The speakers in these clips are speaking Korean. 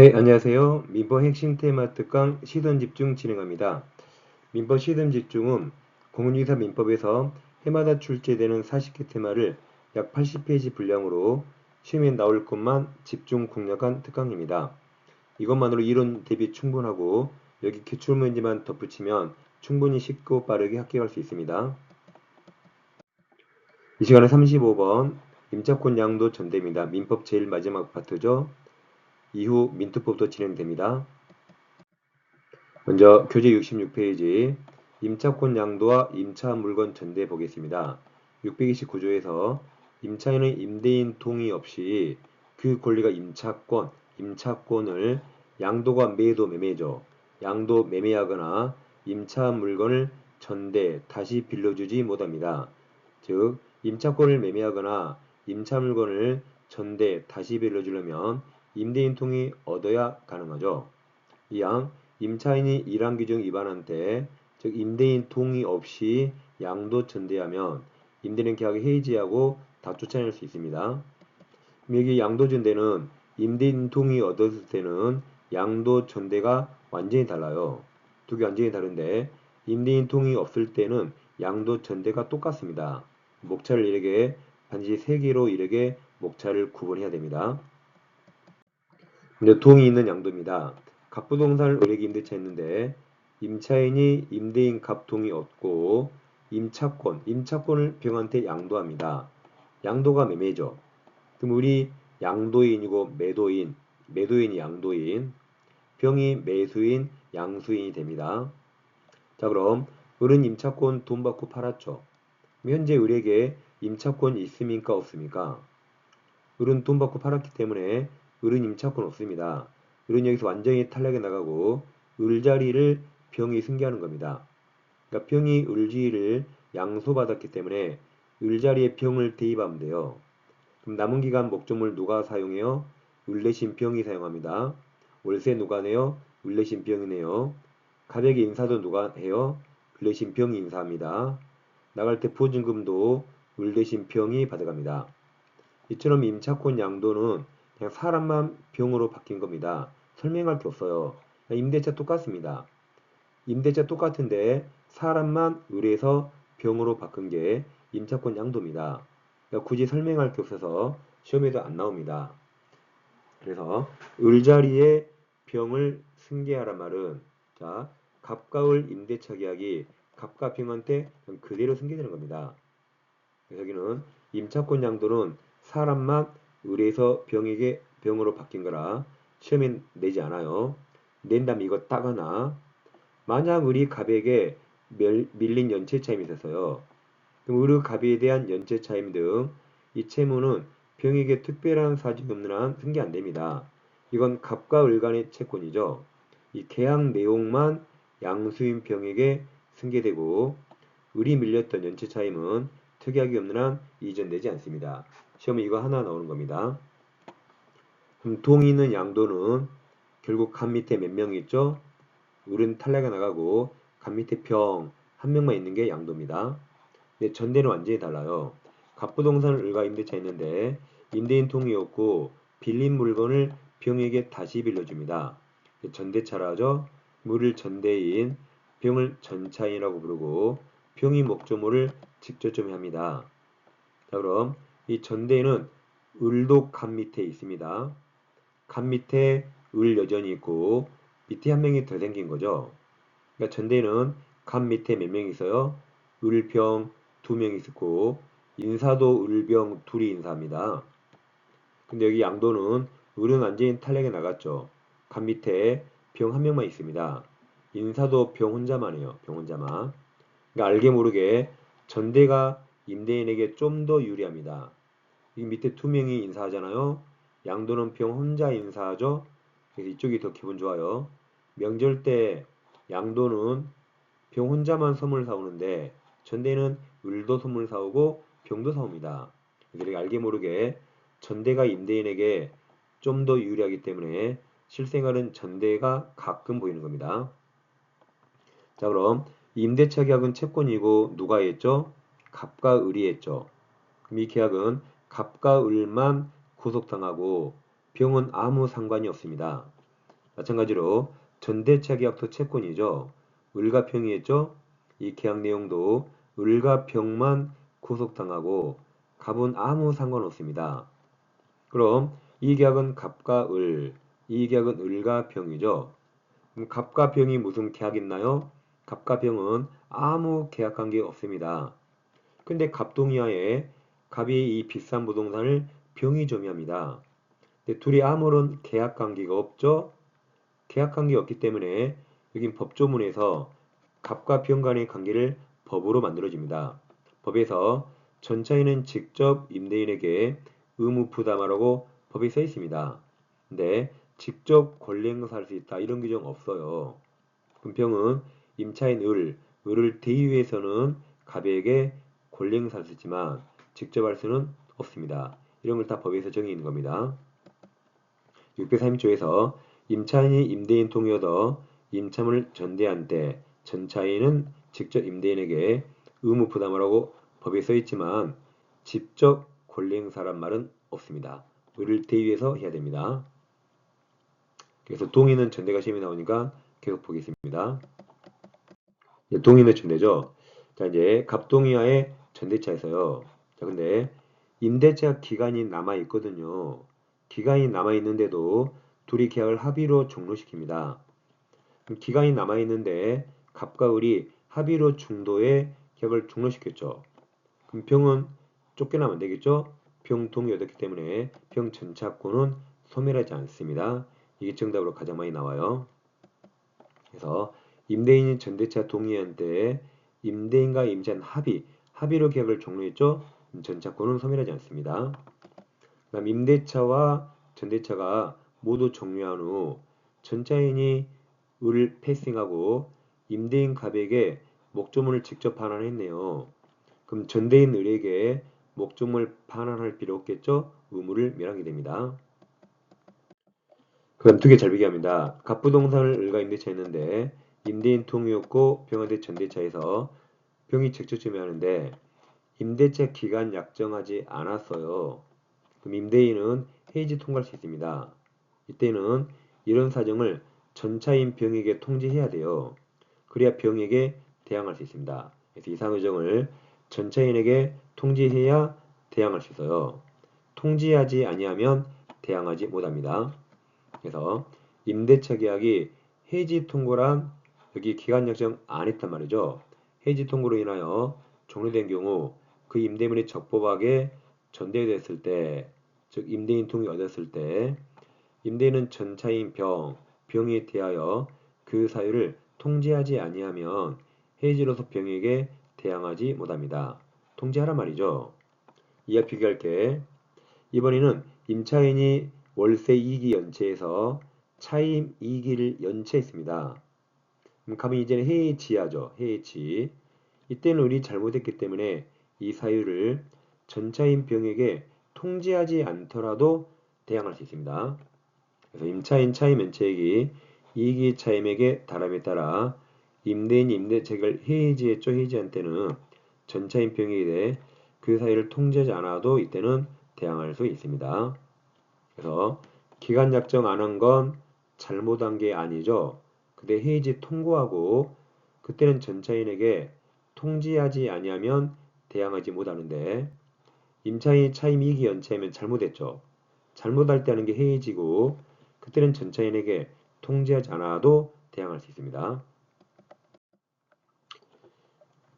네, 안녕하세요. 민법 핵심 테마 특강 시선 집중 진행합니다. 민법 시선 집중은 공인중개사 민법에서 해마다 출제되는 40개 테마를 약 80페이지 분량으로 시험에 나올 것만 집중 공략한 특강입니다. 이것만으로 이론 대비 충분하고 여기 기출문제만 덧붙이면 충분히 쉽고 빠르게 합격할 수 있습니다. 이 시간에 35번 임차권 양도 전대입니다. 민법 제일 마지막 파트죠. 이후 민투법도 진행됩니다. 먼저 교재 66페이지 임차권 양도와 임차 물건 전대 보겠습니다. 629조에서 임차인의 임대인 동의 없이 그 권리가 임차권, 임차권을 양도가 매도 매매죠. 양도 매매하거나 임차 물건을 전대 다시 빌려주지 못합니다. 즉 임차권을 매매하거나 임차 물건을 전대 다시 빌려주려면 임대인 통이 얻어야 가능하죠. 이양 임차인이 일한 규정 위반한 때, 즉 임대인 동의 없이 양도 전대하면 임대인 계약을 해지하고 다 쫓아낼 수 있습니다. 여기 양도 전대는 임대인 동의 얻었을 때는 양도 전대가 완전히 달라요. 두 개 완전히 다른데 임대인 동의 없을 때는 양도 전대가 똑같습니다. 목차를 이렇게 반드시 세 개로 이렇게 목차를 구분해야 됩니다. 이제 동이 있는 양도입니다. 갑부동산을 을에게 임대차 했는데 임차인이 임대인 갑동이 얻고 임차권, 임차권을 병한테 양도합니다. 양도가 매매죠. 그럼 우리 양도인이고 매도인, 매도인이 양도인, 병이 매수인, 양수인이 됩니다. 자 그럼 을은 임차권 돈 받고 팔았죠. 현재 을에게 임차권 있습니까 없습니까? 을은 돈 받고 팔았기 때문에 을은 임차권 없습니다. 을은 여기서 완전히 탈락해 나가고 을 자리를 병이 승계하는 겁니다. 그러니까 병이 을지를 양소받았기 때문에 을 자리에 병을 대입하면 돼요. 그럼 남은 기간 목적물 누가 사용해요? 을 대신 병이 사용합니다. 월세 누가 내요? 을 대신 병이 네요. 가백의 인사도 누가 해요? 을 대신 병이 인사합니다. 나갈 때 보증금도 을 대신 병이 받아갑니다. 이처럼 임차권 양도는 사람만 병으로 바뀐 겁니다. 설명할 게 없어요. 임대차 똑같습니다. 임대차 똑같은데 사람만 의뢰해서 병으로 바꾼 게 임차권 양도입니다. 그러니까 굳이 설명할 게 없어서 시험에도 안 나옵니다. 그래서 을자리에 병을 승계하란 말은 자 갑과을 임대차 계약이 갑과 병한테 그대로 승계되는 겁니다. 여기는 임차권 양도는 사람만 의뢰해서 병에게 병으로 바뀐 거라 시험에 내지 않아요. 낸다면 이거 따거나 만약 우리 갑에게 밀린 연체 차임이 있어서요. 그럼 우리 갑에 대한 연체 차임 등 이 채무는 병에게 특별한 사정이 없는 한 승계 안 됩니다. 이건 갑과 을 간의 채권이죠. 이 계약 내용만 양수인 병에게 승계되고 을이 밀렸던 연체 차임은 특약이 없는 한 이전되지 않습니다. 시험에 이거 하나 나오는 겁니다. 그럼 동이 있는 양도는 결국 간 밑에 몇명 있죠? 을은 탈락이 나가고 간 밑에 병 한 명만 있는 게 양도입니다. 근데 전대는 완전히 달라요. 갑부동산을 을과 임대차 있는데 임대인 통이 없고 빌린 물건을 병에게 다시 빌려줍니다. 전대차라 죠. 물을 전대인, 병을 전차인이라고 부르고 병이 목조물을 직접 좀 합니다. 자 그럼 이 전대는 을도 간 밑에 있습니다. 간 밑에 을 여전히 있고 밑에 한 명이 더 생긴 거죠. 그러니까 전대는 간 밑에 몇명 있어요? 을병 두명 있고 인사도 을병 둘이 인사합니다. 근데 여기 양도는 을은 완전히 탈락에 나갔죠. 간 밑에 병 한 명만 있습니다. 인사도 병 혼자만 해요. 병 혼자만. 그러니까 알게 모르게 전대가 임대인에게 좀 더 유리합니다. 이 밑에 두 명이 인사하잖아요. 양도는 병 혼자 인사하죠. 그래서 이쪽이 더 기분 좋아요. 명절 때 양도는 병 혼자만 선물 사오는데 전대는 을도 선물 사오고 병도 사옵니다. 이렇게 알게 모르게 전대가 임대인에게 좀 더 유리하기 때문에 실생활은 전대가 가끔 보이는 겁니다. 자 그럼 임대차 계약은 채권이고 누가 했죠? 갑과 을이 했죠. 그럼 이 계약은 갑과 을만 구속당하고 병은 아무 상관이 없습니다. 마찬가지로 전대차 계약도 채권이죠. 을과 평이했죠. 이 계약 내용도 을과 평만 구속당하고 갑은 아무 상관없습니다. 그럼 이 계약은 갑과 을, 이 계약은 을과 병이죠. 그럼 갑과 병이 무슨 계약 있나요? 갑과 병은 아무 계약 관계 없습니다. 근데 갑동이하에 갑이 이 비싼 부동산을 병이 점유합니다. 둘이 아무런 계약 관계가 없죠? 계약 관계 없기 때문에 여긴 법조문에서 갑과 병 간의 관계를 법으로 만들어집니다. 법에서 전차인은 직접 임대인에게 의무 부담하라고 법에 써 있습니다. 근데 직접 권리 행사할 수 있다 이런 규정 없어요. 금평은 임차인 을, 을을 대위해서는 갑에게 권리 행사할 수 있지만 직접 할 수는 없습니다. 이런 걸 다 법에서 정의 있는 겁니다. 630조에서 임차인이 임대인 통이 얻어 임차물을 전대한 때 전차인은 직접 임대인에게 의무 부담하라고 법에 써 있지만 직접 권리 행사란 말은 없습니다. 을을 대위해서 해야 됩니다. 그래서 동의는 전대가 시험에 나오니까 계속 보겠습니다. 예, 동의는 전대죠. 자 이제 갑동의하의 전대차에서요. 자 근데 임대차 기간이 남아 있거든요. 기간이 남아 있는데도 둘이 계약을 합의로 종료시킵니다. 기간이 남아 있는데 갑과 을이 합의로 중도에 계약을 종료시켰죠. 그럼 병은 쫓겨나면 안 되겠죠? 병 동의 얻었기 때문에 병 전차권은 소멸하지 않습니다. 이게 정답으로 가장 많이 나와요. 그래서 임대인이 전대차 동의한 때 임대인과 임차인 합의, 합의로 계약을 종료했죠? 전차권은 소멸하지 않습니다. 그 다음 임대차와 전대차가 모두 종료한 후 전차인이 을 패싱하고 임대인 갑에게 목조문을 직접 반환했네요. 그럼 전대인 을에게 목조문을 반환할 필요 없겠죠? 의무를 멸하게 됩니다. 그럼 두 개 잘 비교합니다. 갑부동산을 을과 임대차 했는데 임대인 통이었고 병한테 전대차에서 병이 직접 지매하는데 임대차 기간 약정하지 않았어요. 그럼 임대인은 해지 통과할 수 있습니다. 이때는 이런 사정을 전차인 병에게 통지해야 돼요. 그래야 병에게 대항할 수 있습니다. 그래서 이상 의정을 전차인에게 통지해야 대항할 수 있어요. 통지하지 아니하면 대항하지 못합니다. 그래서 임대차 계약이 해지 통고란 여기 기간 약정 안 했단 말이죠. 해지 통고로 인하여 종료된 경우 그 임대인이 적법하게 전대됐을 때, 즉 임대인 통이 얻었을 때 임대인은 전차인 병, 병에 대하여 그 사유를 통지하지 아니하면 해지로서 병에게 대항하지 못합니다. 통지하란 말이죠. 이와 비교할게. 이번에는 임차인이 월세 2기 연체해서 차임 2기를 연체했습니다. 그럼 가면 이제는 해지하죠. 해지. 이때는 우리 잘못했기 때문에 이 사유를 전차인 병에게 통지하지 않더라도 대항할 수 있습니다. 그래서 임차인 차임 연체액이 2기 차임에게 달함에 따라 임대인 임대책을 해지했죠. 해지한 때는 전차인 병에 대해 그 사유를 통지하지 않아도 이때는 대항할 수 있습니다. 그래서 기간 약정 안 한 건 잘못한 게 아니죠. 근데 해지 통고하고 그때는 전차인에게 통지하지 아니하면 대항하지 못하는데 임차인 차임 이기 연체하면 잘못했죠. 잘못할 때 하는 게 해지고 그때는 전차인에게 통지하지 않아도 대항할 수 있습니다.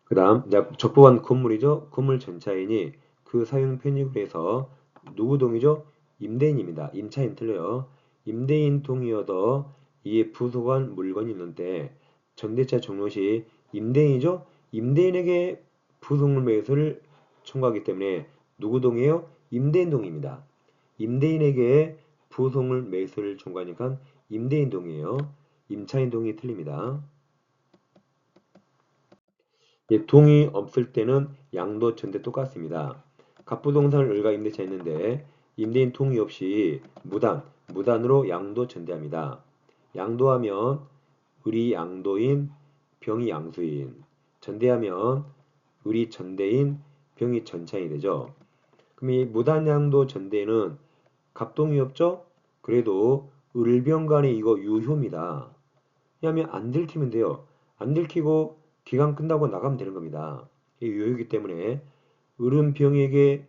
그 다음 적법한 건물이죠. 건물 전차인이 그 사용 편입을 해서 누구 동의죠? 임대인입니다. 임차인 틀려요. 임대인 동의어도 이에 부속한 물건이 있는데 전대차 종료 시 임대인이죠? 임대인에게 부속물 매수를 청구하기 때문에 누구 동의요? 임대인 동의입니다. 임대인에게 부속물 매수를 청구하니까 임대인 동의예요. 임차인 동의 틀립니다. 예, 동의 없을 때는 양도 전대 똑같습니다. 갑부동산을 을과 임대차 했는데 임대인 동의 없이 무단, 무단으로 양도 전대합니다. 양도하면 을이 양도인, 병이 양수인, 전대하면 을이 전대인, 병이 전차인이 되죠. 그럼 이 무단양도 전대는 갑동이 없죠? 그래도 을병 간에 이거 유효입니다. 왜냐하면 안 들키면 돼요. 안 들키고 기간 끝나고 나가면 되는 겁니다. 이게 유효이기 때문에 을은 병에게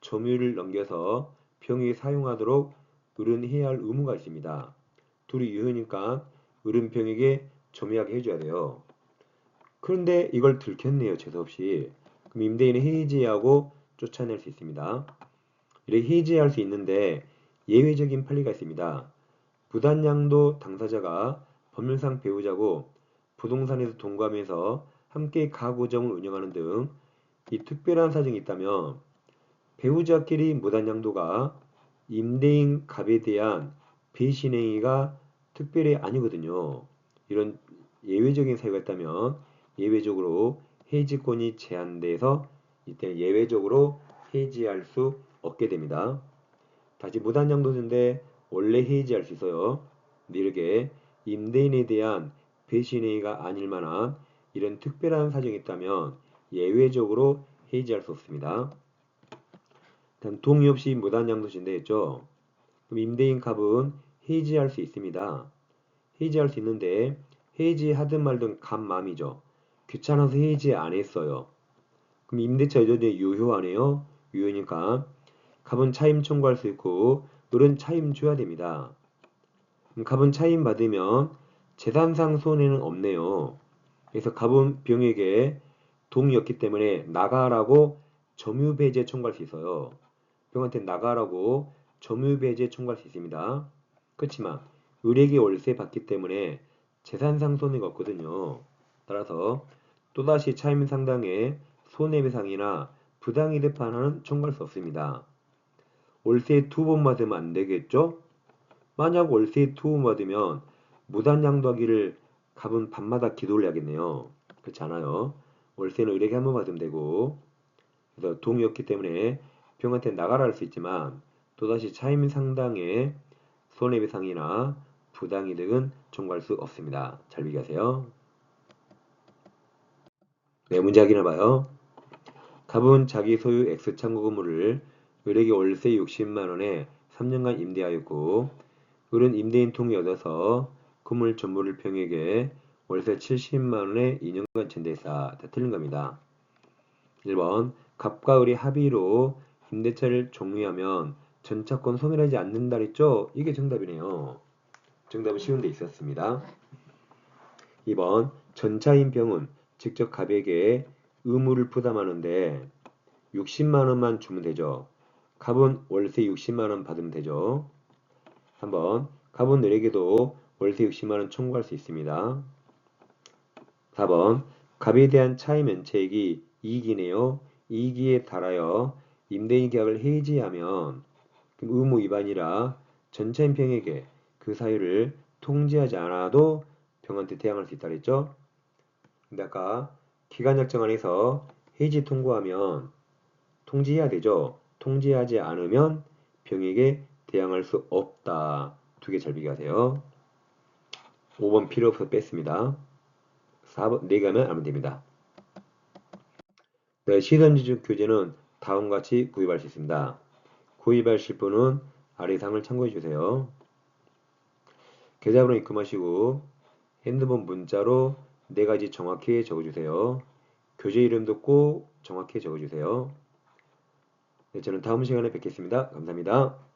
점유를 넘겨서 병이 사용하도록 을은 해야 할 의무가 있습니다. 둘이 유효니까 을은 병에게 점유하게 해줘야 돼요. 그런데 이걸 들켰네요. 재수없이. 그럼 임대인은 해지하고 쫓아낼 수 있습니다. 이렇게 해지할 수 있는데 예외적인 판례가 있습니다. 부단양도 당사자가 법률상 배우자고 부동산에서 동감해서 함께 가구점을 운영하는 등 이 특별한 사정이 있다면 배우자끼리 무단양도가 임대인 갑에 대한 배신행위가 특별히 아니거든요. 이런 예외적인 사유가 있다면 예외적으로 해지권이 제한돼서 이때 예외적으로 해지할 수 없게 됩니다. 다시 무단양도인데 원래 해지할 수 있어요. 이렇게 임대인에 대한 배신행위가 아닐 만한 이런 특별한 사정이 있다면 예외적으로 해지할 수 없습니다. 다음 동의 없이 무단양도신데 했죠. 그럼 임대인 갑은 해지할 수 있습니다. 해지할 수 있는데 해지하든 말든 갑 마음이죠. 귀찮아서 해지 안 했어요. 그럼 임대차 여전히 유효하네요. 유효니까 갑은 차임 청구할 수 있고 을은 차임 줘야 됩니다. 갑은 차임 받으면 재산상 손해는 없네요. 그래서 갑은 병에게 동의였기 때문에 나가라고 점유배제 청구할 수 있어요. 병한테 나가라고 점유배제 청구할 수 있습니다. 그렇지만 을에게 월세 받기 때문에 재산상 손해가 없거든요. 따라서 또다시 차임 상당의 손해배상이나 부당이득 판단은 청구할 수 없습니다. 월세 두 번 받으면 안 되겠죠? 만약 월세 두 번 받으면 무단양도하기를 갑은 밤마다 기도를 해야겠네요. 그렇지 않아요. 월세는 을에게 한번 받으면 되고 그래서 동의였기 때문에 병한테 나가라 할 수 있지만 또다시 차임 상당의 손해배상이나 부당이득은 청구할 수 없습니다. 잘 비교하세요. 네, 문제 확인해 봐요. 갑은 자기 소유 X 창고 건물을 을에게 월세 60만원에 3년간 임대하였고 을은 임대인 통이 얻어서 건물 전부를 병에게 월세 70만원에 2년간 전대했다. 다 틀린 겁니다. 1번 갑과 을이 합의로 임대차를 종료하면 전차권 소멸하지 않는다 그랬죠? 이게 정답이네요. 정답은 쉬운 데 있었습니다. 2번 전차인 병은 직접 갑에게 의무를 부담하는데 60만원만 주면 되죠. 갑은 월세 60만원 받으면 되죠. 3번 갑은 을에게도 월세 60만원 청구할 수 있습니다. 4번 갑에 대한 차임 면책이 이익이네요. 이익에 달하여 임대인 계약을 해지하면 의무 위반이라 전차인 병에게 그 사유를 통지하지 않아도 병한테 대항할 수 있다 그랬죠? 근데 아까 기간 약정 안에서 해지 통고하면 통지해야 되죠. 통지하지 않으면 병에게 대항할 수 없다. 두 개 잘 비교하세요. 5번 필요 없어 뺐습니다. 4번 4개 하면 알면 됩니다. 네, 시선지적 교재는 다음과 같이 구입할 수 있습니다. 구입하실 분은 아래 상을 참고해 주세요. 계좌번호 입금하시고 핸드폰 문자로 네 가지 정확히 적어주세요. 교재 이름도 꼭 정확히 적어주세요. 네, 저는 다음 시간에 뵙겠습니다. 감사합니다.